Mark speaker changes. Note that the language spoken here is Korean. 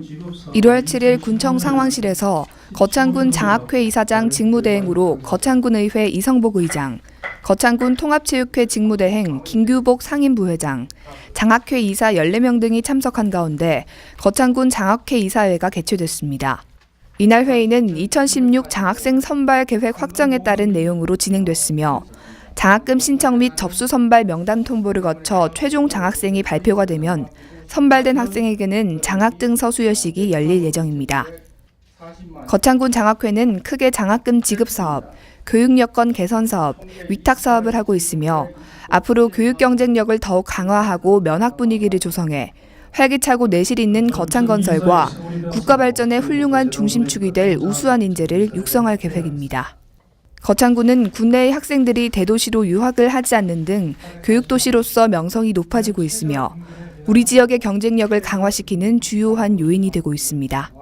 Speaker 1: 1월 7일 군청 상황실에서 거창군 장학회 이사장 직무대행으로 거창군 의회 이성복 의장, 거창군 통합체육회 직무대행 김규복 상임부회장, 장학회 이사 14명 등이 참석한 가운데 거창군 장학회 이사회가 개최됐습니다. 이날 회의는 2016 장학생 선발 계획 확정에 따른 내용으로 진행됐으며 장학금 신청 및 접수 선발 명단 통보를 거쳐 최종 장학생이 발표가 되면 선발된 학생에게는 장학증 서수여식이 열릴 예정입니다. 거창군 장학회는 크게 장학금 지급 사업, 교육 여건 개선 사업, 위탁 사업을 하고 있으며 앞으로 교육 경쟁력을 더욱 강화하고 면학 분위기를 조성해 활기차고 내실 있는 거창 건설과 국가 발전의 훌륭한 중심축이 될 우수한 인재를 육성할 계획입니다. 거창군은 국내의 학생들이 대도시로 유학을 하지 않는 등 교육도시로서 명성이 높아지고 있으며 우리 지역의 경쟁력을 강화시키는 주요한 요인이 되고 있습니다.